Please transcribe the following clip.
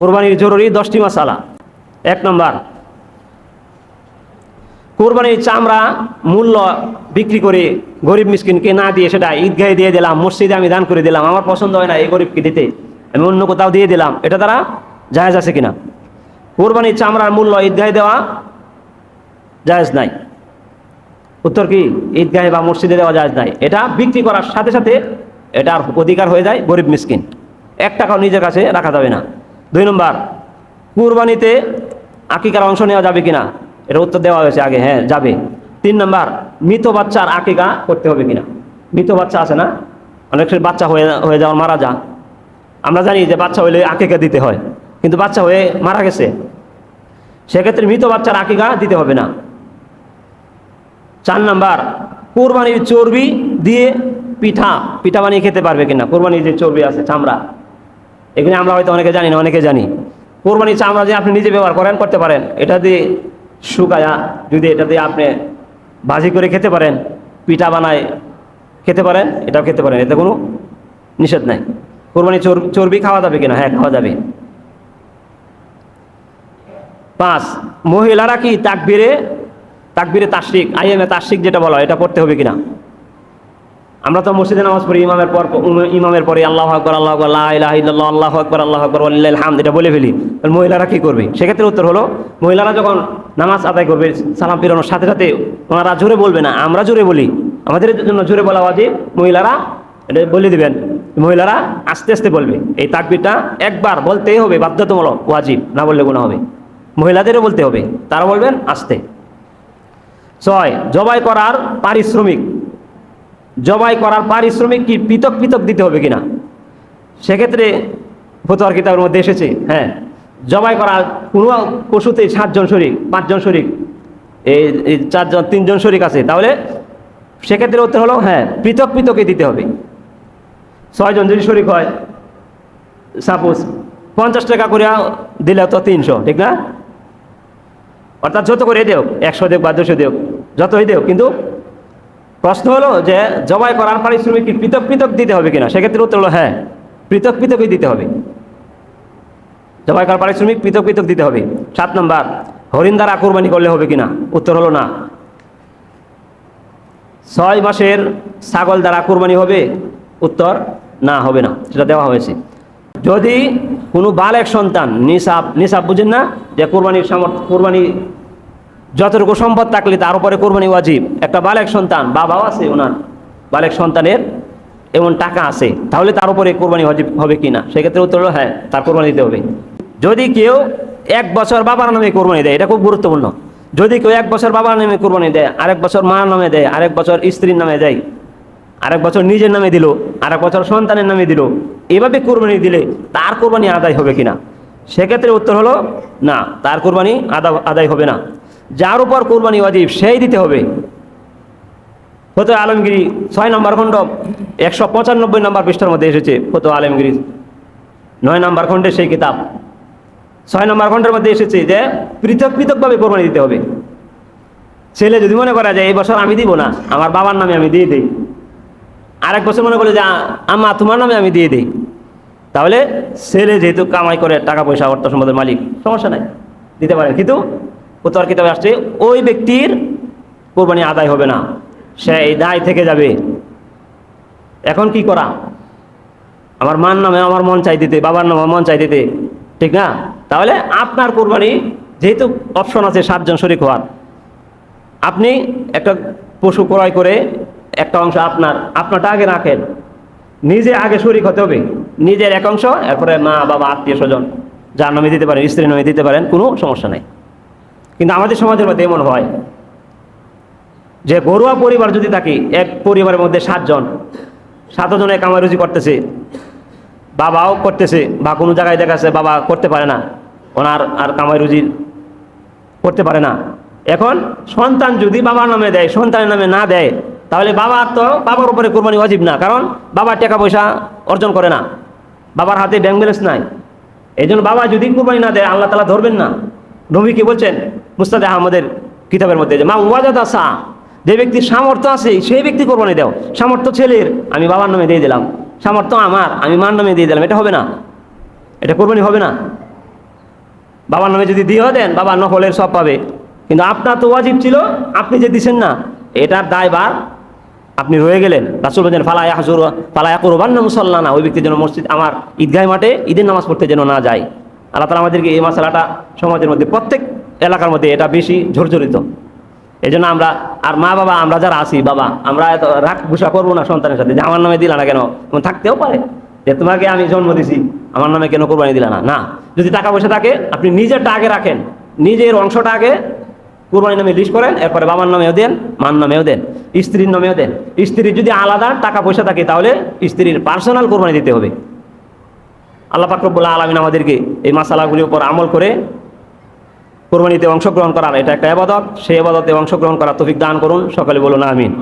কোরবানির জরুরি দশটি মশালা এক নম্বর, কোরবানির চামড়া মূল্য বিক্রি করে গরিব মিসকিনকে না দিয়ে সেটা ঈদগাহে দিয়ে দিলাম, মসজিদে আমি দান করে দিলাম, আমার পছন্দ হয় না এই গরিবকে দিতে, আমি অন্য কোথাও দিয়ে দিলাম, এটা তারা জায়েজ আছে কিনা? কোরবানির চামড়ার মূল্য ঈদগাহে দেওয়া জায়েজ নাই। উত্তর কি? ঈদগাহে বা মসজিদে দেওয়া জায়েজ নাই। এটা বিক্রি করার সাথে সাথে এটার অধিকার হয়ে যায় গরিব মিসকিন। এক টাকাও নিজের কাছে রাখা যাবে না। দুই নম্বর, কুরবানিতে আকিকার অংশ নেওয়া যাবে কিনা? এটা উত্তর দেওয়া হয়েছে আগে হ্যাঁ যাবে। তিন নম্বর, মৃত বাচ্চার আকিকা করতে হবে কিনা? মৃত বাচ্চা আছে না? অনেক বাচ্চা হয়ে হয়ে যাওয়ার মারা যা আমরা জানি যে বাচ্চা হইলে আকিকা দিতে হয়, কিন্তু বাচ্চা হয়ে মারা গেছে। সেক্ষেত্রে মৃত বাচ্চার আকিকা দিতে হবে না। চার নাম্বার, কোরবানির চর্বি দিয়ে পিঠা পিঠা বানিয়ে খেতে পারবে কিনা? কোরবানির যে চর্বি আছে, চামড়া। এখানে আমরা হয়তো অনেকে জানি না, অনেকে জানি। কোরবানির চামড়া যে আপনি নিজে ব্যবহার করেন, করতে পারেন। এটা দিয়ে শুকায়া যদি এটা দিয়ে আপনি ভাজি করে খেতে পারেন, পিঠা বানায় খেতে পারেন, এটাও খেতে পারেন, এতে কোনো নিষেধ নাই। কোরবানি চর্বি চর্বি খাওয়া যাবে কিনা? হ্যাঁ খাওয়া যাবে। পাঁচ, মহিলারা কি তাকবিরে তাকবিরে তাসরিক আইএমএ তাসরিক যেটা বলা হয়, এটা পড়তে হবে কিনা? আমরা তো মসজিদে নামাজ পড়ি ইমামের পর ইমামের পরে আল্লাহ আকবর আল্লাহ আকবর আল্লাহ ইল্লাল্লাহ, আল্লাহ আকবর আল্লাহ আকবর আল্লাহ হামদ এটা বলে ফেলি। মহিলারা কি করবে? সেক্ষেত্রে উত্তর হলো মহিলারা যখন নামাজ আদায় করবে সালাম ফিরানোর সাথে সাথে ওনারা জোরে বলবে না আমরা জোরে বলি। আমাদের জন্য জোরে বলা উচিত মহিলারা এটা বলে দিবেন। মহিলারা আস্তে আস্তে বলবে। এই তাকবিরটা একবার বলতেই হবে বাধ্যতামূলক ওয়াজিব না বললে গুণা হবে। মহিলাদেরও বলতে হবে তারা বলবেন আস্তে। ছয় জবাই করার পারিশ্রমিক। জবাই করার পারিশ্রমিক কি পৃথক পৃথক দিতে হবে কিনা? সেক্ষেত্রে ফতোয়ার কিতাবের মধ্যে এসেছে হ্যাঁ জবাই করার কোনো পশুতে সাতজন শরিক, পাঁচজন শরিক, এই চারজন, তিনজন শরিক আছে, তাহলে সেক্ষেত্রে উত্তর হলো হ্যাঁ পৃথক পৃথকই দিতে হবে। ছয়জন যদি শরিক হয় সাপোজ পঞ্চাশ টাকা করে দিলে তো তিনশো, ঠিক না? অর্থাৎ যত করে দেও একশো দেও বা দুশো দেও যতই দেও কিন্তু প্রশ্ন হলো যে জবাই করার পারিশ্রমিক কি পৃথক পৃথক দিতে হবে কিনা? সেক্ষেত্রে উত্তর হলো হ্যাঁ পৃথক পৃথকই দিতে হবে। জবাই করার পারিশ্রমিক পৃথক পৃথক দিতে হবে। সাত নম্বর, হরিণ দ্বারা কোরবানি করলে হবে কিনা? উত্তর হলো না। ছয় মাসের ছাগল দ্বারা কোরবানি হবে? উত্তর না, হবে না। সেটা দেওয়া হয়েছে। যদি কোনো বালেক সন্তান নিসাব নিসাব বুঝেন না যে কোরবানির সামর্থ্য, কোরবানি যতটুকু সম্পদ থাকলে তার উপরে কোরবানি ওয়াজিব। একটা বালেক সন্তান, বাবাও আছে ওনার। বালেক সন্তানের এমন টাকা আছে, তাহলে তার উপরে কোরবানি ওয়াজিব হবে কি না? সেক্ষেত্রে উত্তর হলো হ্যাঁ তার কোরবানি দিতে হবে। যদি কেউ এক বছর বাবার নামে কোরবানি দেয়, এটা খুব গুরুত্বপূর্ণ। যদি কেউ এক বছর বাবার নামে কোরবানি দেয়, আরেক বছর মার নামে দেয়, আরেক বছর স্ত্রীর নামে দেয়, আরেক বছর নিজের নামে দিল, আরেক বছর সন্তানের নামে দিল, এভাবে কোরবানি দিলে তার কোরবানি আদায় হবে কিনা সেক্ষেত্রে উত্তর হলো না, তার কোরবানি আদা আদায় হবে না। যার উপর কোরবানি ওয়াজিব, সেই দিতে হবে। ফতো আলমগিরি, ছয় নম্বর খণ্ড, একশো পঁচানব্বই নম্বর পৃষ্ঠার মধ্যে এসেছে ফতো আলমগিরি। নয় নম্বর খণ্ডের সেই কিতাব। ছয় নম্বর খণ্ডের মধ্যে এসেছে যে, পৃথক পৃথকভাবে কোরবানি দিতে হবে। ছেলে যদি মনে করা যায় এই বছর আমি দিব না, আমার বাবার নামে আমি দিয়ে দিই। আরেক বছর মনে করলে যে আ- আম্মা তোমার নামে আমি দিয়ে দিই। তাহলে ছেলে যেহেতু কামাই করে টাকা পয়সা, অর্থ সম্পদের মালিক, সমস্যা নাই, দিতে পারে কিন্তু উত্তর কিতাবে আসছে, ওই ব্যক্তির কোরবানি আদায় হবে না, সে এই দায় থেকে যাবে। এখন কি করা? আমার মার নামে আমার মন চাই দিতে, বাবার নামে মন চাই দিতে, ঠিক না? তাহলে আপনার কোরবানি যেহেতু অপশন আছে সাতজন শরিক হওয়ার, আপনি একটা পশু ক্রয় করে একটা অংশ আপনার, আপনারটা আগে রাখেন। নিজে আগে শরিক হতে হবে। নিজের এক অংশ, এরপরে মা, বাবা, আত্মীয় স্বজন, যার নামে দিতে পারেন, স্ত্রীর নামে দিতে পারেন, কোনো সমস্যা নেই। কিন্তু আমাদের সমাজের মধ্যে এমন হয় যে ঘরোয়া পরিবার যদি থাকে, এক পরিবারের মধ্যে সাতজন, সাতজনে কামাই রুজি করতেছে, বাবাও করতেছে, বা কোনো জায়গায় দেখাচ্ছে বাবা করতে পারে না, ওনার আর কামাই রুজি করতে পারে না। এখন সন্তান যদি বাবার নামে দেয়, সন্তানের নামে না দেয়, তাহলে বাবা তো বাবার উপরে কোরবানি অজীব না, কারণ বাবার টাকা পয়সা অর্জন করে না, বাবার হাতে ব্যাংক ব্যালেন্স নাই। এই বাবা যদি কোরবানি না দেয়, আল্লাহ তালা ধরবেন না। নবী কি বলছেন? মুস্তাদ আহমদের কিতাবের মধ্যে যে, মা ওয়াজাদ আসা যে ব্যক্তির সামর্থ্য আছে, সেই ব্যক্তি কোরবানি দাও। সামর্থ্য ছেলের, আমি বাবার নামে দিয়ে দিলাম। সামর্থ্য আমার, আমি মার নামে দিয়ে দিলাম। এটা হবে না। এটা কোরবানি হবে না। বাবার নামে যদি দিয়েও দেন, বাবা নকলের সব পাবে। কিন্তু আপনার তো ওয়াজিব ছিল, আপনি যে দিছেন না, এটার দায়বার আপনি রয়ে গেলেন। রাসুল বলছেন ফালায়া হাজুর ফালায়া করবান না মুসল্লানা ওই ব্যক্তি যেন মসজিদ, আমার ঈদগাহ মাঠে ঈদের নামাজ পড়তে যেন না যায়। আল্লাহ তালা আমাদেরকে এই মশালাটা সমাজের মধ্যে, প্রত্যেক এলাকার মধ্যে এটা বেশি ঝরঝরিত। এই জন্য আমরা, আর মা বাবা, আমরা যারা আছি, বাবা, আমরা এত রাগ গুসা করব না সন্তানের সাথে, যে আমার নামে দিলা না কেন? থাকতেও পারে। যে তোমাকে আমি জন্ম দিছি, আমার নামে কেন কোরবানি দিলা না? না। যদি টাকা পয়সা থাকে, আপনি নিজেরটা আগে রাখেন। নিজের অংশটা আগে কোরবানি নামে লিস্ট করেন, এরপরে বাবার নামেও দেন, মার নামেও দেন, স্ত্রীর নামেও দেন। স্ত্রীর যদি আলাদা টাকা পয়সা থাকে, তাহলে স্ত্রীর পার্সোনাল কোরবানি দিতে হবে। আল্লাহ পাকরবুল্লাহ আলমিন আমাদেরকে এই মাসালাগুলির উপর আমল করে কোরবানিতে অংশগ্রহণ করার, এটা একটা আবাদত সেই আবাদতে অংশগ্রহণ করার তফিক দান করুন। সকলে বলুন আমিন।